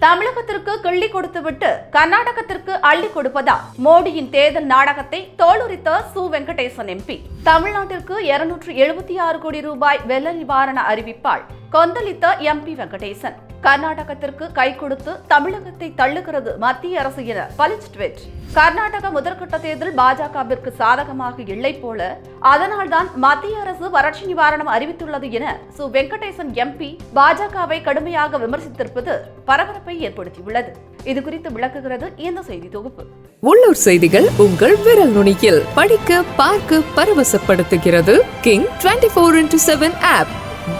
தமிழகத்திற்கு கிள்ளி கொடுத்துவிட்டு கர்நாடகத்திற்கு அள்ளி கொடுப்பதா? மோடியின் தேர்தல் நாடகத்தை தோலுரித்த சு. வெங்கடேசன் எம்பி. தமிழ்நாட்டிற்கு இருநூற்று எழுபத்தி ஆறு கோடி ரூபாய் வெள்ள நிவாரண அறிவிப்பால் கொந்தளித்த எம்பி வெங்கடேசன். கர்நாடகத்திற்கு கை கொடுத்து தமிழகத்தை தள்ளுகிறது மத்திய அரசு என பலிச் ட்வீட். கர்நாடக முதற்கட்ட தேர்தல் பாஜகவிற்கு சாதகமாக இல்லை போல அதனால்தான் மத்திய அரசு வறட்சி நிவாரணம் அறிவித்துள்ளது என சு. வெங்கடேசன் எம்பி பாஜகவை கடுமையாக விமர்சித்திருப்பது பரபரப்பை ஏற்படுத்தியுள்ளது. இது குறித்து விளக்குகிறது இந்த செய்தி தொகுப்பு. உள்ளூர் செய்திகள் உங்கள் விரல் நுனியில் படிக்க பார்க்க பரவசப்படுத்துகிறது. King twenty four into seven app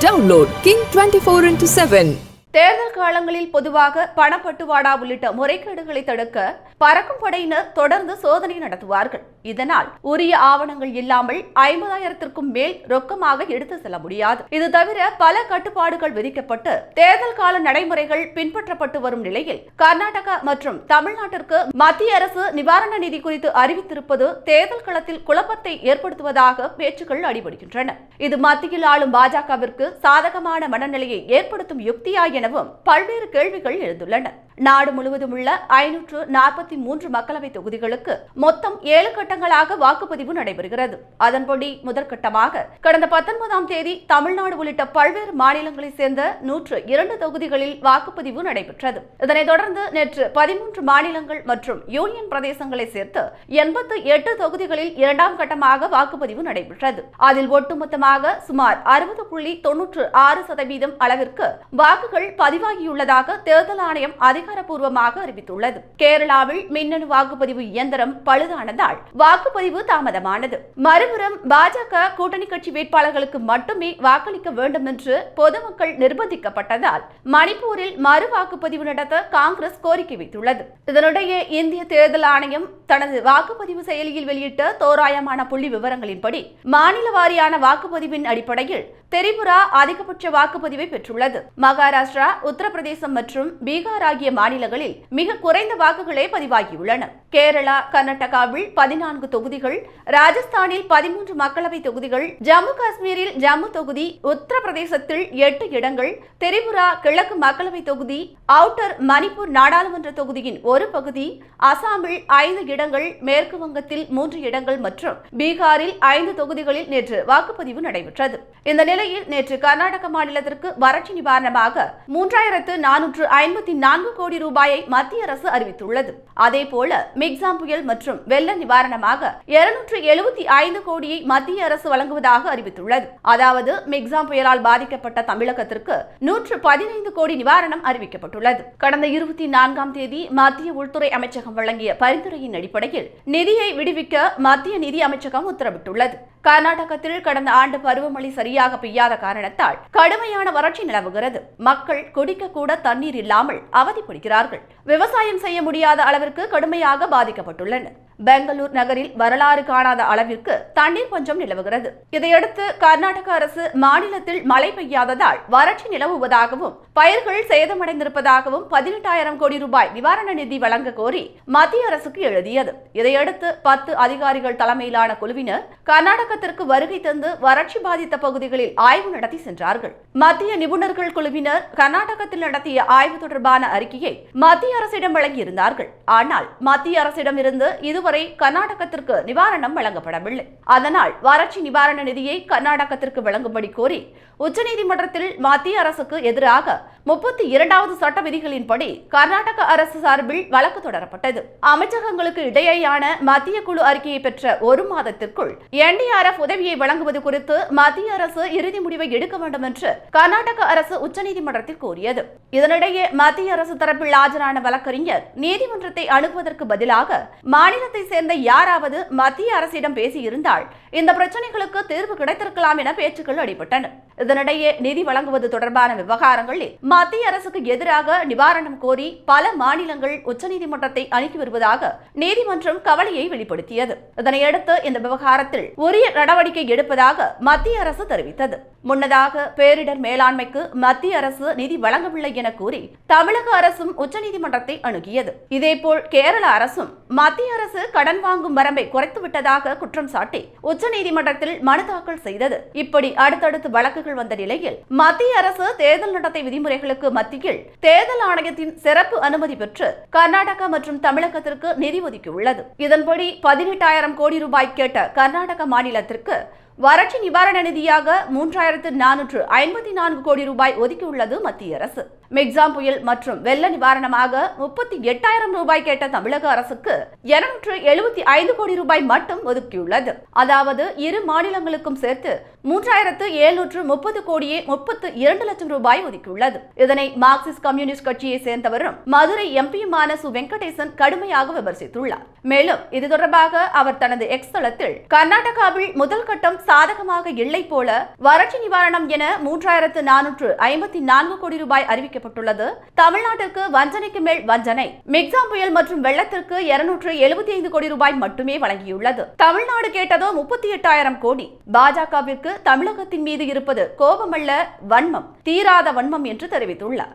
download king twenty four into seven தேர்தல் காலங்களில் பொதுவாக பணப்பட்டுவாடா உள்ளிட்ட முறைகேடுகளை தடுக்க பறக்கும் படையினர் தொடர்ந்து சோதனை நடத்துவார்கள். இதனால் உரிய ஆவணங்கள் இல்லாமல் ஐம்பதாயிரத்திற்கும் மேல் ரொக்கமாக எடுத்து செல்ல முடியாது. இது தவிர பல கட்டுப்பாடுகள் விதிக்கப்பட்டு தேர்தல் கால நடைமுறைகள் பின்பற்றப்பட்டு வரும் நிலையில் கர்நாடகா மற்றும் தமிழ்நாட்டிற்கு மத்திய அரசு நிவாரண நிதி குறித்து அறிவித்திருப்பது தேர்தல் களத்தில் குழப்பத்தை ஏற்படுத்துவதாக பேச்சுக்கள் அடிபடுகின்றன. இது மத்தியில் ஆளும் பாஜகவிற்கு சாதகமான மனநிலையை ஏற்படுத்தும் யுக்தியா எனவும் பல்வேறு கேள்விகள் எழுந்துள்ளன. நாடு முழுவதும் உள்ள ஐநூற்று நாற்பத்தி மூன்று மக்களவை தொகுதிகளுக்கு மொத்தம் ஏழு கட்ட கட்டங்களாக வாக்குப்பதிவு நடைபெறுகிறது. அதன்படி முதற்கட்டமாக கடந்த பத்தொன்பதாம் தேதி தமிழ்நாடு உள்ளிட்ட பல்வேறு மாநிலங்களைச் சேர்ந்த நூற்று இரண்டு தொகுதிகளில் வாக்குப்பதிவு நடைபெற்றது. இதனைத் தொடர்ந்து நேற்று பதிமூன்று மாநிலங்கள் மற்றும் யூனியன் பிரதேசங்களை சேர்த்து எண்பத்து எட்டு தொகுதிகளில் இரண்டாம் கட்டமாக வாக்குப்பதிவு நடைபெற்றது. அதில் ஒட்டுமொத்தமாக சுமார் அறுபது புள்ளி தொன்னூற்று ஆறு சதவீதம் அளவிற்கு வாக்குகள் பதிவாகியுள்ளதாக தேர்தல் ஆணையம் அதிகாரப்பூர்வமாக அறிவித்துள்ளது. கேரளாவில் மின்னணு வாக்குப்பதிவு இயந்திரம் பழுதானதால் வாக்குப்பதிவு தாமதமானது. மறுபுறம் பாஜக கூட்டணி கட்சி வேட்பாளர்களுக்கு மட்டுமே வாக்களிக்க வேண்டும் என்று பொதுமக்கள் நிர்பந்திக்கப்பட்டதால் மணிப்பூரில் மறு வாக்குப்பதிவு நடத்த காங்கிரஸ் கோரிக்கை வைத்துள்ளது. இதனிடையே இந்திய தேர்தல் ஆணையம் தனது வாக்குப்பதிவு செயலியில் வெளியிட்ட தோராயமான புள்ளி விவரங்களின்படி மாநில வாரியான வாக்குப்பதிவின் அடிப்படையில் திரிபுரா அதிகபட்ச வாக்குப்பதிவை பெற்றுள்ளது. மகாராஷ்டிரா உத்தரப்பிரதேசம் மற்றும் பீகார் ஆகிய மாநிலங்களில் மிக குறைந்த வாக்குகளே பதிவாகியுள்ளன. கேரளா கர்நாடகாவில் பதினான்கு தொகுதிகள் ராஜஸ்தானில் பதிமூன்று மக்களவை தொகுதிகள் ஜம்மு காஷ்மீரில் ஜம்மு தொகுதி உத்தரப்பிரதேசத்தில் எட்டு இடங்கள் திரிபுரா கிழக்கு மக்களவை தொகுதி அவுட்டர் மணிப்பூர் நாடாளுமன்ற தொகுதியின் ஒரு பகுதி அசாமில் ஐந்து இடங்கள் மேற்கு வங்கத்தில் மூன்று இடங்கள் மற்றும் பீகாரில் ஐந்து தொகுதிகளில் நேற்று வாக்குப்பதிவு நடைபெற்றது. இந்த நிலையில் நேற்று கர்நாடக மாநிலத்திற்கு வறட்சி நிவாரணமாக மூன்றாயிரத்து நானூற்று ஐம்பத்தி நான்கு கோடி ரூபாயை மத்திய அரசு அறிவித்துள்ளது. அதேபோல மிக்சாம் புயல் மற்றும் வெள்ள நிவாரண காரணமாக இருநூற்று எழுபத்தி ஐந்து கோடியை மத்திய அரசு வழங்குவதாக அறிவித்துள்ளது. அதாவது மிக்சாம் புயலால் பாதிக்கப்பட்ட தமிழகத்திற்கு நூற்று பதினைந்து கோடி நிவாரணம் அறிவிக்கப்பட்டுள்ளது. கடந்த இருபத்தி நான்காம் தேதி மத்திய உள்துறை அமைச்சகம் வழங்கிய பரிந்துரையின் அடிப்படையில் நிதியை விடுவிக்க மத்திய நிதி அமைச்சகம் உத்தரவிட்டுள்ளது. கர்நாடகத்தில் கடந்த ஆண்டு பருவமழை சரியாக பெய்யாத காரணத்தால் கடுமையான வறட்சி நிலவுகிறது. மக்கள் குடிக்க கூட தண்ணீர் இல்லாமல் அவதிப்படுகிறார்கள். விவசாயம் செய்ய முடியாத அளவிற்கு கடுமையாக பாதிக்கப்பட்டுள்ளனர். பெங்களூர் நகரில் வரலாறு காணாத அளவிற்கு தண்ணீர் பஞ்சம் நிலவுகிறது. இதையடுத்து கர்நாடக அரசு மாநிலத்தில் மழை பெய்யாததால் வறட்சி நிலவுவதாகவும் பயிர்கள் சேதமடைந்திருப்பதாகவும் பதினெட்டாயிரம் கோடி ரூபாய் நிவாரண நிதி வழங்க கோரி மத்திய அரசுக்கு எழுதியது. இதையடுத்து பத்து அதிகாரிகள் தலைமையிலான குழுவினர் கர்நாடக தமிழகத்திற்கு வருகை தந்து வறட்சி பாதித்த பகுதிகளில் ஆய்வு நடத்தி சென்றார்கள். மத்திய நிபுணர்கள் குழுவினர் கர்நாடகத்தில் நடத்திய ஆய்வு தொடர்பான அறிக்கையை மத்திய அரசிடம் வழங்கியிருந்தார்கள். ஆனால் மத்திய அரசிடம் இருந்து இதுவரை கர்நாடகத்திற்கு நிவாரணம் வழங்கப்படவில்லை. அதனால் வறட்சி நிவாரண நிதியை கர்நாடகத்திற்கு வழங்கும்படி கோரி உச்சநீதிமன்றத்தில் மத்திய அரசுக்கு எதிராக முப்பத்தி இரண்டாவது சட்ட விதிகளின்படி கர்நாடக அரசு சார்பில் வழக்கு தொடரப்பட்டது. அமைச்சகங்களுக்கு இடையேயான மத்திய குழு அறிக்கையை பெற்ற ஒரு மாதத்திற்குள் என்டிஆர்எஃப் உதவியை வழங்குவது குறித்து மத்திய அரசு இறுதி முடிவை எடுக்க வேண்டும் என்று கர்நாடக அரசு உச்சநீதிமன்றத்தில் கோரியது இதனிடையே மத்திய அரசு தரப்பில் ஆஜரான வழக்கறிஞர் நீதிமன்றத்தை அணுகுவதற்கு பதிலாக மாநிலத்தை சேர்ந்த யாராவது மத்திய அரசிடம் பேசியிருந்தால் இந்த பிரச்சனைகளுக்கு தீர்வு கிடைத்திருக்கலாம் என பேச்சுக்கள் அடிபட்டன இதனிடையே நிதி வழங்குவது தொடர்பான விவகாரங்களில் மத்திய அரசுக்கு எதிராக நிவாரணம் கோரி பல மாநிலங்கள் உச்சநீதிமன்றத்தை அணுகி வருவதாக நீதிமன்றம் கவலையை வெளிப்படுத்தியது. இதனையடுத்து இந்த விவகாரத்தில் உரிய நடவடிக்கை எடுப்பதாக மத்திய அரசு தெரிவித்தது. முன்னதாக பேரிடர் மேலாண்மைக்கு மத்திய அரசு நிதி வழங்கவில்லை என கூறி தமிழக அரசும் உச்சநீதிமன்றத்தை அணுகியது. இதேபோல் கேரள அரசும் மத்திய அரசு கடன் வாங்கும் வரம்பை குறைத்துவிட்டதாக குற்றம் சாட்டி உச்சநீதிமன்றத்தில் மனு தாக்கல் செய்தது. இப்படி அடுத்தடுத்து வழக்கு வழக்குகள் வந்த நிலையில் மத்திய அரசு தேர்தல் நடத்தை விதிமுறைகளுக்கு மத்தியில் தேர்தல் ஆணையத்தின் சிறப்பு அனுமதி பெற்று கர்நாடகா மற்றும் தமிழகத்திற்கு நிதி ஒதுக்கியுள்ளது. இதன்படி பதினெட்டாயிரம் கோடி ரூபாய் கேட்ட கர்நாடக மாநிலத்திற்கு வறட்சி நிவாரண நிதியாக மூன்றாயிரத்து நானூற்று ஐம்பத்தி நான்கு கோடி ரூபாய் ஒதுக்கியுள்ளது மத்திய அரசு. மெக்ஸாம் புயல் மற்றும் வெள்ள நிவாரணமாக முப்பத்தி எட்டாயிரம் ரூபாய் கேட்ட தமிழக அரசுக்கு இருநூற்று எழுபத்தி ஐந்து கோடி ரூபாய் மட்டும் ஒதுக்கியுள்ளது. அதாவது இரு மாநிலங்களுக்கும் சேர்த்து மூன்றாயிரத்து எழுநூற்று முப்பது கோடியே முப்பத்து இரண்டு லட்சம் ரூபாய் ஒதுக்கியுள்ளது. இதனை மார்க்சிஸ்ட் கம்யூனிஸ்ட் கட்சியை சேர்ந்தவரும் மதுரை எம்பியுமான சு. வெங்கடேசன் கடுமையாக விமர்சித்துள்ளார். மேலும் இது தொடர்பாக அவர் தனது எக்ஸ் தளத்தில் கர்நாடகாவில் முதல் கட்டம் சாதகமாக இல்லை போல வறட்சி நிவாரணம் என மூன்றாயிரத்து நானூற்று ஐம்பத்தி நான்கு கோடி ரூபாய் அறிவிக்கப்பட்டுள்ளது. தமிழ்நாட்டிற்கு வஞ்சனைக்கு மேல் வஞ்சனை மிக்சாம் புயல் மற்றும் வெள்ளத்திற்கு இருநூற்று எழுபத்தி ஐந்து கோடி ரூபாய் மட்டுமே வழங்கியுள்ளது. தமிழ்நாடு கேட்டதோ முப்பத்தி எட்டாயிரம் கோடி. பாஜகவிற்கு தமிழகத்தின் மீது இருப்பது கோபமல்ல வன்மம் தீராத வன்மம் என்று தெரிவித்துள்ளார்.